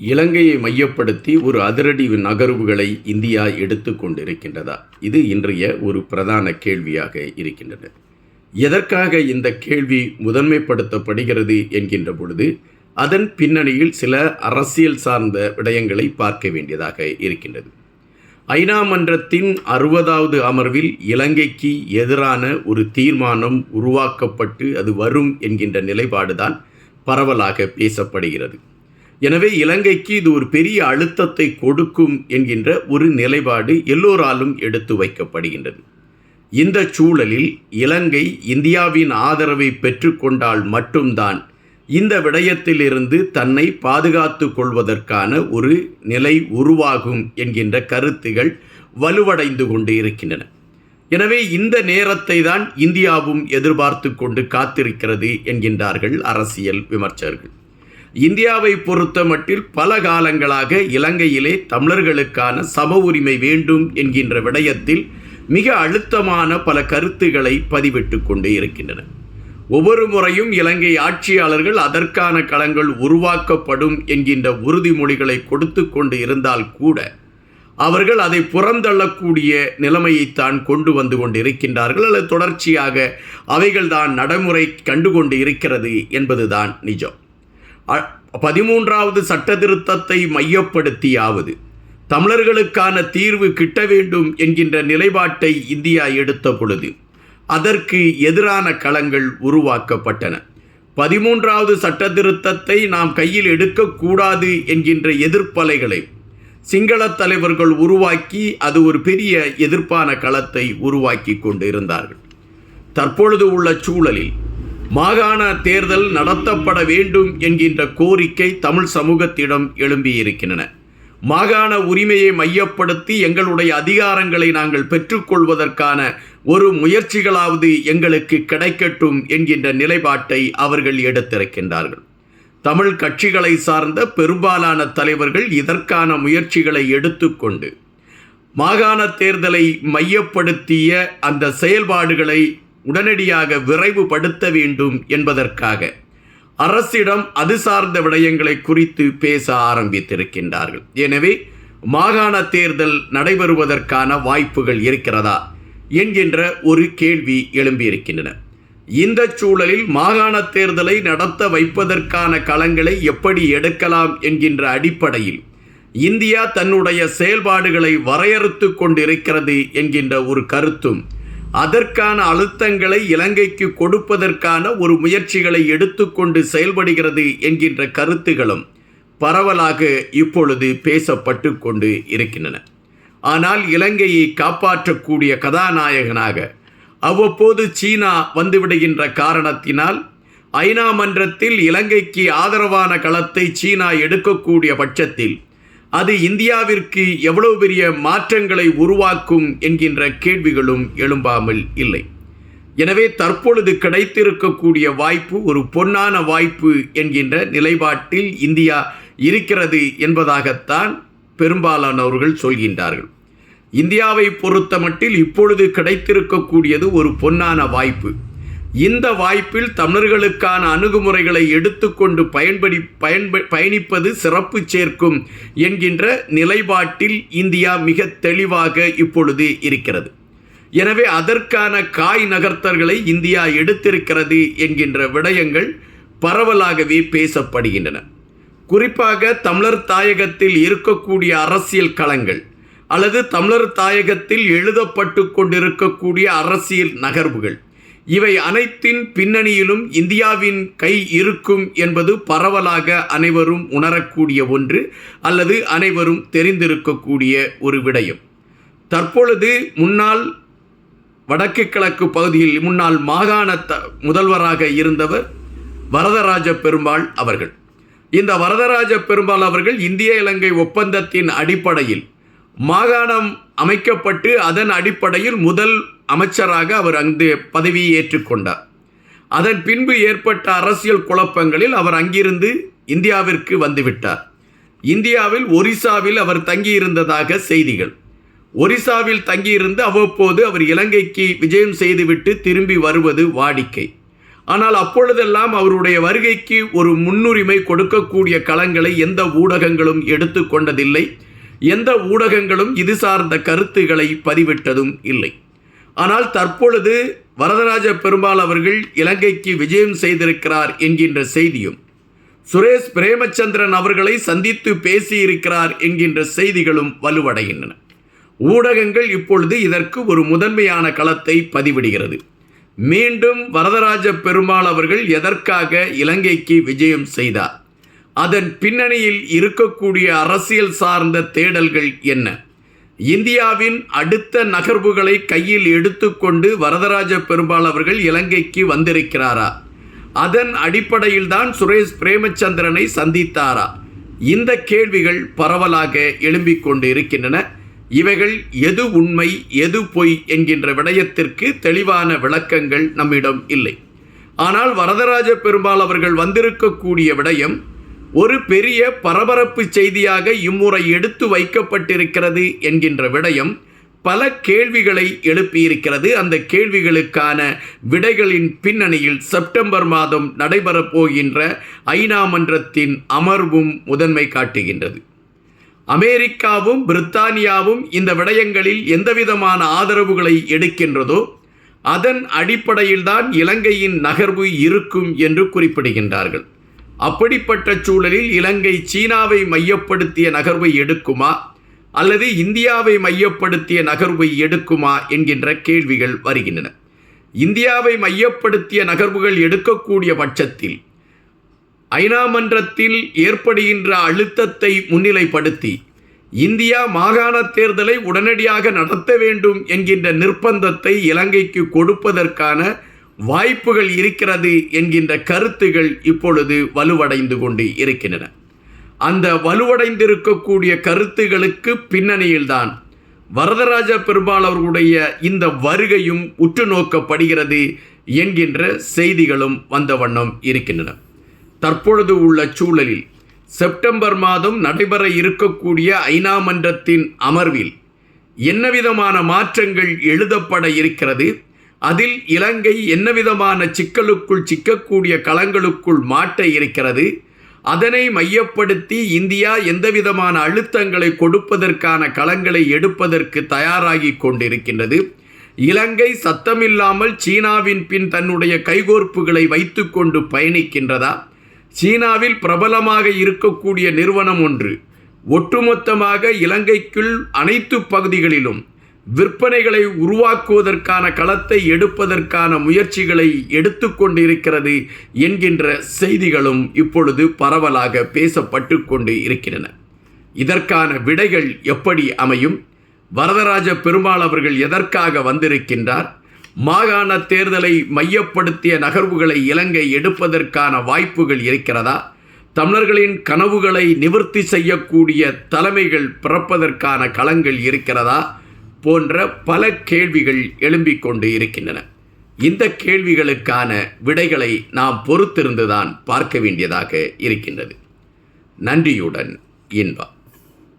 இலங்கையை மையப்படுத்தி ஒரு அதிரடி நகர்வுகளை இந்தியா எடுத்து கொண்டிருக்கின்றதா? இது இன்றைய ஒரு பிரதான கேள்வியாக இருக்கின்றது. எதற்காக இந்த கேள்வி முதன்மைப்படுத்தப்படுகிறது என்கின்ற பொழுது அதன் பின்னணியில் சில அரசியல் சார்ந்த விடயங்களை பார்க்க வேண்டியதாக இருக்கின்றது. ஐநா மன்றத்தின் அறுபதாவது அமர்வில் இலங்கைக்கு எதிரான ஒரு தீர்மானம் உருவாக்கப்பட்டு அது வரும் என்கின்ற நிலைப்பாடுதான் பரவலாக பேசப்படுகிறது. எனவே இலங்கைக்கு இது ஒரு பெரிய அழுத்தத்தை கொடுக்கும் என்கின்ற ஒரு நிலைப்பாடு எல்லோராலும் எடுத்து வைக்கப்படுகின்றது. இந்த சூழலில் இலங்கை இந்தியாவின் ஆதரவை பெற்றுக்கொண்டால் மட்டும்தான் இந்த விடயத்திலிருந்து தன்னை பாதுகாத்து கொள்வதற்கான ஒரு நிலை உருவாகும் என்கின்ற கருத்துகள் வலுவடைந்து கொண்டு இருக்கின்றன. எனவே இந்த நேரத்தை தான் இந்தியாவும் எதிர்பார்த்து கொண்டு காத்திருக்கிறது என்கின்றார்கள் அரசியல் விமர்சகர்கள். இந்தியாவை பொறுத்த மட்டில் பல காலங்களாக இலங்கையிலே தமிழர்களுக்கான சம உரிமை வேண்டும் என்கின்ற விடயத்தில் மிக அழுத்தமான பல கருத்துக்களை பதிவிட்டு கொண்டு இருக்கின்றன. ஒவ்வொரு முறையும் இலங்கை ஆட்சியாளர்கள் அதற்கான களங்கள் உருவாக்கப்படும் என்கின்ற உறுதிமொழிகளை கொடுத்து கொண்டு இருந்தால் கூட அவர்கள் அதை புறந்தள்ளக்கூடிய நிலைமையைத்தான் கொண்டு வந்து கொண்டு இருக்கின்றார்கள் அல்லது தொடர்ச்சியாக அவைகள்தான் நடைமுறை கண்டு கொண்டு இருக்கிறது என்பதுதான் நிஜம். பதிமூன்றாவது சட்ட திருத்தத்தை மையப்படுத்தியாவது. தமிழர்களுக்கான தீர்வு கிட்ட வேண்டும் என்கின்ற நிலைப்பாட்டை இந்தியா எடுத்த பொழுது அதற்கு எதிரான களங்கள் உருவாக்கப்பட்டன. பதிமூன்றாவது சட்ட திருத்தத்தை நாம் கையில் எடுக்கக்கூடாது என்கின்ற எதிர்ப்பலைகளை சிங்கள தலைவர்கள் உருவாக்கி அது ஒரு பெரிய எதிர்ப்பான களத்தை உருவாக்கி கொண்டிருந்தார்கள். தற்பொழுது உள்ள சூழலில் மாகாண தேர்தல் நடத்தப்பட வேண்டும் என்கின்ற கோரிக்கை தமிழ் சமூகத்திடம் எழும்பியிருக்கின்றன. மாகாண உரிமையை மையப்படுத்தி எங்களுடைய அதிகாரங்களை நாங்கள் பெற்றுக்கொள்வதற்கான ஒரு முயற்சிகளாவது எங்களுக்கு கிடைக்கட்டும் என்கின்ற நிலைப்பாட்டை அவர்கள் எடுத்திருக்கின்றார்கள். தமிழ் கட்சிகளை சார்ந்த பெரும்பாலான தலைவர்கள் இதற்கான முயற்சிகளை எடுத்துக்கொண்டு மாகாண தேர்தலை மையப்படுத்திய அந்த செயல்பாடுகளை உடனடியாக விரைவுபடுத்த வேண்டும் என்பதற்காக அரசிடம் அது சார்ந்த விடயங்களை குறித்து பேச ஆரம்பித்திருக்கின்றார்கள். எனவே மாகாண தேர்தல் நடைபெறுவதற்கான வாய்ப்புகள் இருக்கிறதா என்கின்ற ஒரு கேள்வி எழும்பியிருக்கின்றன. இந்த சூழலில் மாகாண தேர்தலை நடத்த வைப்பதற்கான களங்களை எப்படி எடுக்கலாம் என்கின்ற அடிப்படையில் இந்தியா தன்னுடைய செயல்பாடுகளை வரையறுத்து கொண்டிருக்கிறது என்கின்ற ஒரு கருத்தும் அதற்கான அழுத்தங்களை இலங்கைக்கு கொடுப்பதற்கான ஒரு முயற்சிகளை எடுத்துக்கொண்டு செயல்படுகிறது என்கின்ற கருத்துகளும் பரவலாக இப்பொழுது பேசப்பட்டு கொண்டு இருக்கின்றன. ஆனால் இலங்கையை காப்பாற்றக்கூடிய கதாநாயகனாக அவ்வப்போது சீனா வந்துவிடுகின்ற காரணத்தினால் ஐநா மன்றத்தில் இலங்கைக்கு ஆதரவான களத்தை சீனா எடுக்கக்கூடிய பட்சத்தில் அது இந்தியாவிற்கு எவ்வளவு பெரிய மாற்றங்களை உருவாக்கும் என்கின்ற கேள்விகளும் எழும்பாமல் இல்லை. எனவே தற்பொழுது கிடைத்திருக்கக்கூடிய வாய்ப்பு ஒரு பொன்னான வாய்ப்பு என்கின்ற நிலைப்பாட்டில் இந்தியா இருக்கிறது என்பதாகத்தான் பெரும்பாலானவர்கள் சொல்கின்றார்கள். இந்தியாவை பொறுத்தமட்டில் இப்பொழுது கிடைத்திருக்கக்கூடியது ஒரு பொன்னான வாய்ப்பு. இந்த வாய்ப்பில் தமிழர்களுக்கான அணுகுமுறைகளை எடுத்துக்கொண்டு பயன்படி பயன்ப பயணிப்பது சிறப்பு சேர்க்கும் என்கின்ற நிலைப்பாட்டில் இந்தியா மிக தெளிவாக இப்பொழுது இருக்கிறது. எனவே அதற்கான காய் நகர்த்தல்களை இந்தியா எடுத்திருக்கிறது என்கின்ற விடயங்கள் பரவலாகவே பேசப்படுகின்றன. குறிப்பாக தமிழர் தாயகத்தில் இருக்கக்கூடிய அரசியல் களங்கள் அல்லது தமிழர் தாயகத்தில் எழுதப்பட்டு கொண்டிருக்கக்கூடிய அரசியல் நகர்வுகள். இவை அனைத்தின் பின்னணியிலும் இந்தியாவின் கை இருக்கும் என்பது பரவலாக அனைவரும் உணரக்கூடிய ஒன்று அல்லது அனைவரும் தெரிந்திருக்கக்கூடிய ஒரு விடயம். தற்பொழுது முன்னாள் வடக்கு கிழக்கு பகுதியில் முன்னாள் மாகாண த முதல்வராக இருந்தவர் வரதராஜ பெருமாள் அவர்கள். இந்த வரதராஜ பெருமாள் அவர்கள் இந்திய இலங்கை ஒப்பந்தத்தின் அடிப்படையில் மாகாணம் அமைக்கப்பட்டு அதன் அடிப்படையில் முதல் அமைச்சராக அவர் அங்கு பதவியை ஏற்றுக்கொண்டார். அதன் பின்பு ஏற்பட்ட அரசியல் குழப்பங்களில் அவர் அங்கிருந்து இந்தியாவிற்கு வந்துவிட்டார். இந்தியாவில் ஒரிசாவில் அவர் தங்கியிருந்ததாக செய்திகள். ஒரிசாவில் தங்கியிருந்து அவ்வப்போது அவர் இலங்கைக்கு விஜயம் செய்துவிட்டு திரும்பி வருவது வாடிக்கை. ஆனால் அப்பொழுதெல்லாம் அவருடைய வருகைக்கு ஒரு முன்னுரிமை கொடுக்கக்கூடிய களங்களை எந்த ஊடகங்களும் எடுத்துக்கொண்டதில்லை. எந்த ஊடகங்களும் இது சார்ந்த கருத்துக்களை பதிவிட்டதும் இல்லை. ஆனால் தற்பொழுது வரதராஜ பெருமாள் அவர்கள் இலங்கைக்கு விஜயம் செய்திருக்கிறார் என்கின்ற செய்தியும் சுரேஷ் பிரேமச்சந்திரன் அவர்களை சந்தித்து பேசியிருக்கிறார் என்கின்ற செய்திகளும் வலுவடைகின்றன. ஊடகங்கள் இப்பொழுது இதற்கு ஒரு முதன்மையான களத்தை பதிவிடுகிறது. மீண்டும் வரதராஜ பெருமாள் அவர்கள் எதற்காக இலங்கைக்கு விஜயம் செய்தார்? அதன் பின்னணியில் இருக்கக்கூடிய அரசியல் சார்ந்த தேடல்கள் என்ன? இந்தியாவின் அடுத்த நகர்வுகளை கையில் எடுத்துக்கொண்டு வரதராஜ பெருமாள் அவர்கள் இலங்கைக்கு வந்திருக்கிறாரா? அதன் அடிப்படையில் தான் சுரேஷ் பிரேமச்சந்திரனை சந்தித்தாரா? இந்த கேள்விகள் பரவலாக எழும்பிக் கொண்டு இருக்கின்றன இவைகள் எது உண்மை எது பொய் என்கின்ற விடயத்திற்கு தெளிவான விளக்கங்கள் நம்மிடம் இல்லை. ஆனால் வரதராஜ பெருமாள் அவர்கள் வந்திருக்கக்கூடிய விடயம் ஒரு பெரிய பரபரப்பு செய்தியாக இம்முறை எடுத்து வைக்கப்பட்டிருக்கிறது என்கின்ற விடயம் பல கேள்விகளை எழுப்பியிருக்கிறது. அந்த கேள்விகளுக்கான விடைகளின் பின்னணியில் செப்டம்பர் மாதம் நடைபெறப் போகின்ற ஐநா மன்றத்தின் அமர்வும் முதன்மை காட்டுகின்றது. அமெரிக்காவும் பிரித்தானியாவும் இந்த விடயங்களில் எந்தவிதமான ஆதரவுகளை எடுக்கின்றதோ அதன் அடிப்படையில்தான் இலங்கையின் நகர்வு இருக்கும் என்று குறிப்பிடுகின்றார்கள். அப்படிப்பட்ட சூழலில் இலங்கை சீனாவை மையப்படுத்திய நகர்வை எடுக்குமா? அல்லது இந்தியாவை மையப்படுத்திய நகர்வை எடுக்குமா? என்கின்ற கேள்விகள் வருகின்றன. இந்தியாவை மையப்படுத்திய நகர்வுகள் எடுக்கக்கூடிய பட்சத்தில் ஐநா மன்றத்தில் ஏற்படுகின்ற அழுத்தத்தை முன்னிலைப்படுத்தி இந்தியா மாகாண தேர்தலை உடனடியாக நடத்த வேண்டும் என்கின்ற நிர்பந்தத்தை இலங்கைக்கு கொடுப்பதற்கான வாய்ப்புகள் இருக்கிறது என்கின்ற கருத்துகள் இப்பொழுது வலுவடைந்து கொண்டு இருக்கின்றன. அந்த வலுவடைந்திருக்கக்கூடிய கருத்துகளுக்கு பின்னணியில்தான் வரதராஜ பெருமாள் அவர்களுடைய இந்த வருகையும் உற்று நோக்கப்படுகிறது என்கின்ற செய்திகளும் வந்த வண்ணம் இருக்கின்றன. தற்பொழுது உள்ள சூழலில் செப்டம்பர் மாதம் நடைபெற இருக்கக்கூடிய ஐநா மன்றத்தின் அமர்வில் என்னவிதமான மாற்றங்கள் எழுதப்பட இருக்கிறது? அதில் இலங்கை என்னவிதமான சிக்கலுக்குள் சிக்கக்கூடிய களங்களுக்குள் மாட்ட இருக்கிறது. அதனை மையப்படுத்தி இந்தியா எந்தவிதமான அழுத்தங்களை கொடுப்பதற்கான களங்களை எடுப்பதற்கு தயாராகி கொண்டிருக்கின்றது. இலங்கை சத்தமில்லாமல் சீனாவின் பின் தன்னுடைய கைகோர்ப்புகளை வைத்துக்கொண்டு பயணிக்கின்றதா? சீனாவில் பிரபலமாக இருக்கக்கூடிய நிறுவனம் ஒன்று. ஒட்டுமொத்தமாக இலங்கைக்குள் அனைத்து பகுதிகளிலும் விற்பனைகளை உருவாக்குவதற்கான களத்தை எடுப்பதற்கான முயற்சிகளை எடுத்துக்கொண்டிருக்கிறது என்கின்ற செய்திகளும் இப்பொழுது பரவலாக பேசப்பட்டு கொண்டு இருக்கின்றன. இதற்கான விடைகள் எப்படி அமையும்? வரதராஜ பெருமாள் அவர்கள் எதற்காக வந்திருக்கின்றார்? மாகாண தேர்தலை மையப்படுத்திய நகர்வுகளை இலங்கை எடுப்பதற்கான வாய்ப்புகள் இருக்கிறதா? தமிழர்களின் கனவுகளை நிவர்த்தி செய்யக்கூடிய தலைமைகள் பிறப்பதற்கான களங்கள் இருக்கிறதா? போன்ற பல கேள்விகள் எழும்பிக் கொண்டு இருக்கின்றன. இந்த கேள்விகளுக்கான விடைகளை நாம் பொறுத்திருந்துதான் பார்க்க வேண்டியதாக இருக்கின்றது. நன்றியுடன் இன்பா